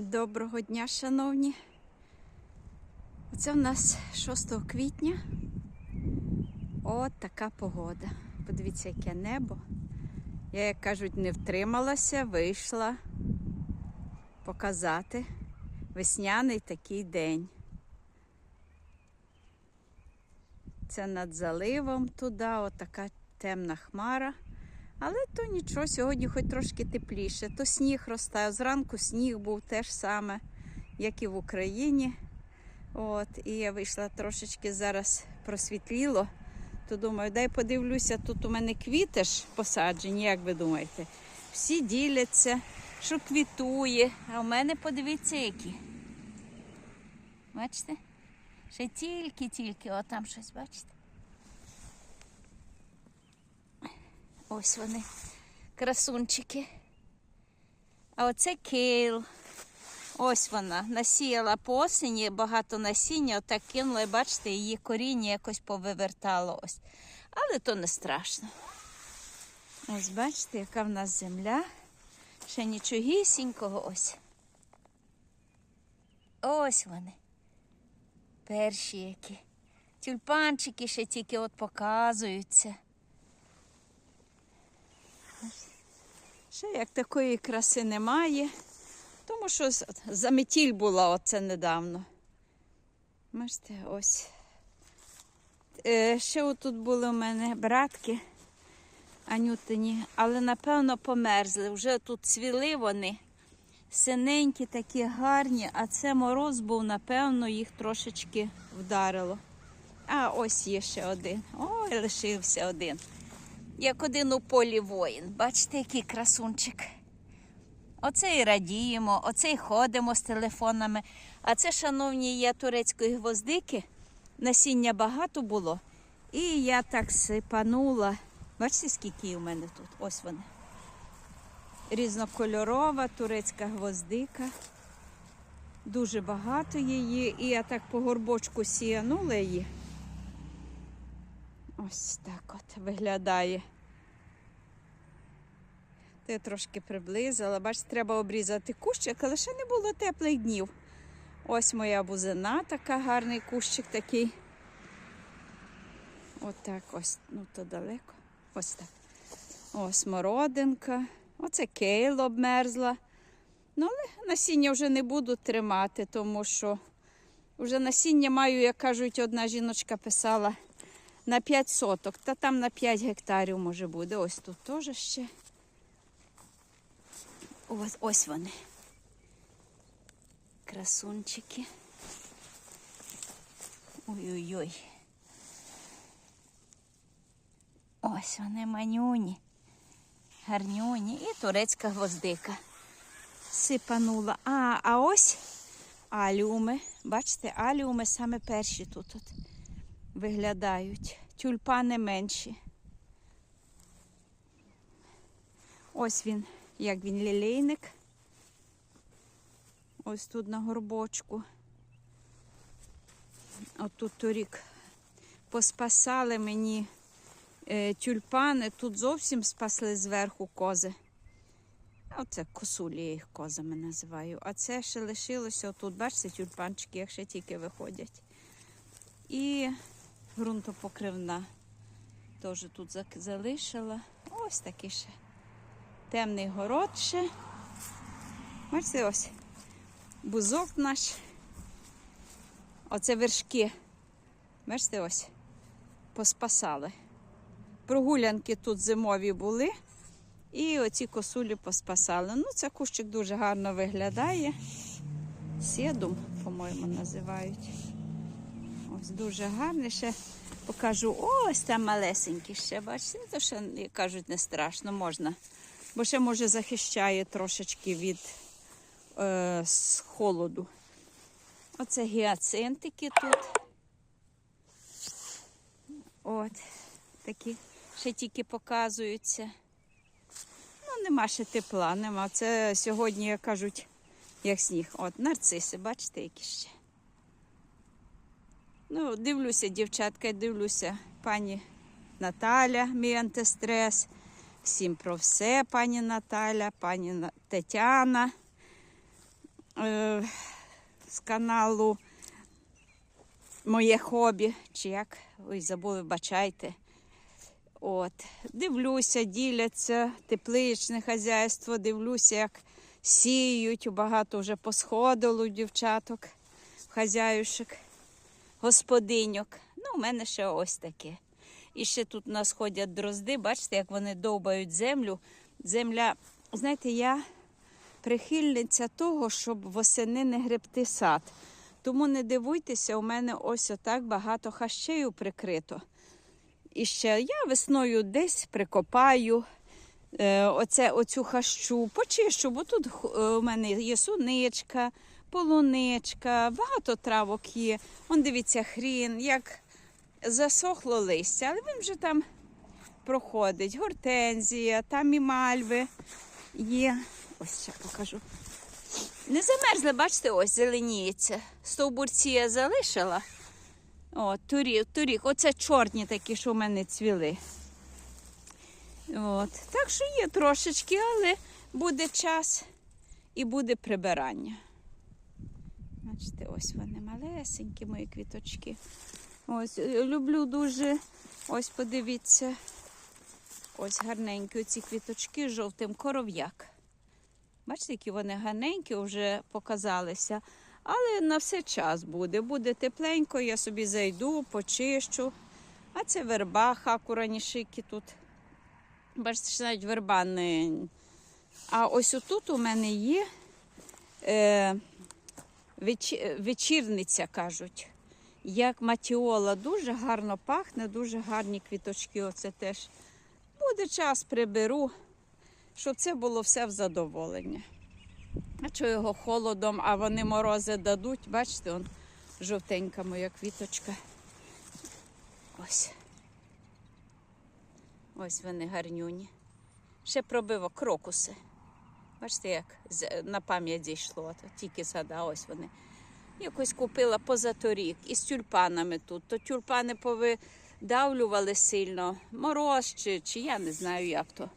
Доброго дня, шановні. Оце в нас 6 квітня. От така погода. Подивіться, яке небо. Я, як кажуть, не втрималася, вийшла показати весняний такий день. Це над заливом туди, отака темна хмара. Але то нічого, сьогодні хоч трошки тепліше. То сніг розтає. Зранку сніг був теж саме, як і в Україні. От, і я вийшла трошечки зараз просвітліло. То думаю, дай подивлюся, тут у мене квіти ж посаджені, як ви думаєте? Всі діляться, що квітує. А у мене подивіться, які. Бачите? Ще тільки-тільки, отам щось, бачите? Ось вони, красунчики. А оце кейл. Ось вона. Насіяла по осені, багато насіння, отак кинула, і бачите, її коріння якось повивертало ось. Але то не страшно. Ось бачите, яка в нас земля. Ще нічогісінького ось. Ось вони. Перші які. Тюльпанчики ще тільки от показуються. Ще як такої краси немає, тому що заметіль була оце недавно. Бачите, ось. Е, ще отут були у мене братки Анютині, але напевно померзли. Вже тут цвіли вони. Синенькі, такі гарні, а це мороз був, напевно, їх трошечки вдарило. А ось є ще один. Ой, лишився один як один у полі воїн. Бачите, який красунчик. Оце і радіємо, оце і ходимо з телефонами. А це, шановні, є турецької гвоздики. Насіння багато було. І я так сипанула. Бачите, скільки у мене тут? Ось вони. Різнокольорова турецька гвоздика. Дуже багато її. І я так по горбочку сіянула її. Ось так от виглядає. Я трошки приблизила. Бачите, треба обрізати кущик, але ще не було теплих днів. Ось моя бузина, така гарний кущик такий. Отак ось, ну то далеко. Ось так. Ось мородинка. Оце кейл обмерзла. Ну, але насіння вже не буду тримати, тому що вже насіння маю, як кажуть, одна жіночка писала на 5 соток, та там на 5 гектарів може буде. Ось тут теж ще. Ось, ось вони. Красунчики. Ой-ой-ой. Ось вони манюні, гарнюні і турецька гвоздика. Сипанула. А, а ось аліуми. Бачите, аліуми саме перші тут. от виглядають. Тюльпани менші. Ось він, як він лілейник. Ось тут на горбочку. Отут торік поспасали мені е, тюльпани. Тут зовсім спасли зверху кози. Оце косулі, я їх козами називаю. А це ще лишилося отут, бачите, тюльпанчики, як ще тільки виходять. І ґрунтопокривна. Теж тут залишила. Ось такий ще темний город ще. Бачите, ось бузок наш. Оце вершки. Бачите, ось поспасали. Прогулянки тут зимові були. І оці косулі поспасали. Ну, це кущик дуже гарно виглядає. Сідум, по-моєму, називають. Ось дуже гарний. Ще покажу. Ось там малесенький ще, бачите, то ще як кажуть, не страшно, можна. Бо ще може захищає трошечки від е, холоду. Оце гіацинтики тут. От, такі ще тільки показуються. Ну, нема ще тепла, нема. Це сьогодні, як кажуть, як сніг. От, нарциси, бачите, які ще. Ну, дивлюся, дівчатка, дивлюся, пані Наталя, мій антистрес. Всім про все, пані Наталя, пані Тетяна. е, з каналу Моє хобі, чи як, ой, забули, бачайте. От. Дивлюся, діляться тепличне хазяйство, дивлюся, як сіють. Багато вже посходило дівчаток, хазяюшек, господиньок. Ну, у мене ще ось таке. І ще тут у нас ходять дрозди, бачите, як вони довбають землю. Земля, знаєте, я прихильниця того, щоб восени не гребти сад. Тому не дивуйтеся, у мене ось отак багато хащею прикрито. І ще я весною десь прикопаю е, оце, оцю хащу, почищу, бо тут е, у мене є суничка, полуничка, багато травок є. Он дивіться, хрін, як засохло листя, але він вже там проходить. Гортензія, там і мальви є. Ось ще покажу. Не замерзли, бачите, ось зеленіється. Стовбурці я залишила. О, торік, торік. Оце чорні такі, що в мене цвіли. От. Так що є трошечки, але буде час і буде прибирання. Бачите, ось вони малесенькі, мої квіточки. Ось, е, люблю дуже. Ось подивіться. Ось гарненькі ці квіточки з жовтим коров'як. Бачите, які вони гарненькі вже показалися. Але на все час буде. Буде тепленько, я собі зайду, почищу. А це верба, хакуранішики тут. Бачите, що навіть верба. А ось отут у мене є е, вечі- вечірниця, кажуть. Як матіола дуже гарно пахне, дуже гарні квіточки. Оце теж буде час, приберу, щоб це було все в задоволення. А що його холодом, а вони морози дадуть. Бачите, он жовтенька моя квіточка. Ось. Ось вони гарнюні. Ще пробиво крокуси. Бачите, як на пам'ять зійшло. Тільки сада, ось вони. Якось купила позаторік із тюльпанами тут. То тюльпани повидавлювали сильно, мороз чи, чи я не знаю, як то.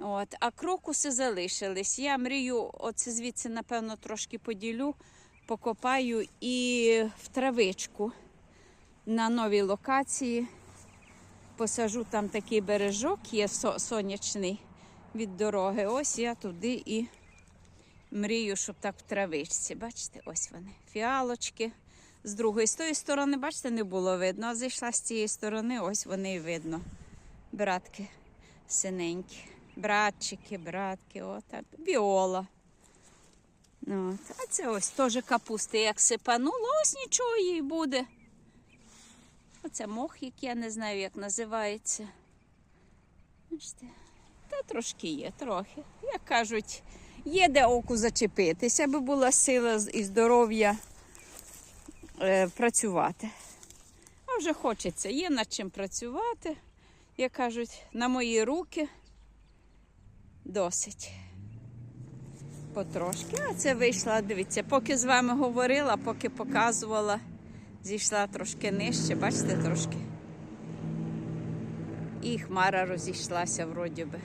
От, а крокуси залишились. Я мрію, оце звідси, напевно, трошки поділю, покопаю і в травичку на новій локації. Посажу там такий бережок, є сонячний від дороги. Ось я туди і мрію, щоб так в травичці. Бачите, ось вони. Фіалочки. З другої, з тої сторони, бачите, не було видно. А зайшла з цієї сторони, ось вони і видно. Братки синенькі. Братчики, братки, отак. Біола. От. А це ось теж капусти, як сипануло, ось нічого їй буде. Оце мох, який я не знаю, як називається. Бачите, Та трошки є, трохи. Як кажуть, є де оку зачепитися, аби була сила і здоров'я е, працювати. А вже хочеться, є над чим працювати. Як кажуть, на мої руки досить. Потрошки. А це вийшла, дивіться, поки з вами говорила, поки показувала, зійшла трошки нижче, бачите, трошки. І хмара розійшлася вроді би.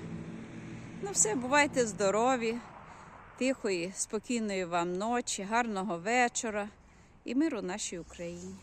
Ну все, бувайте здорові, тихої, спокійної вам ночі, гарного вечора і миру нашій Україні.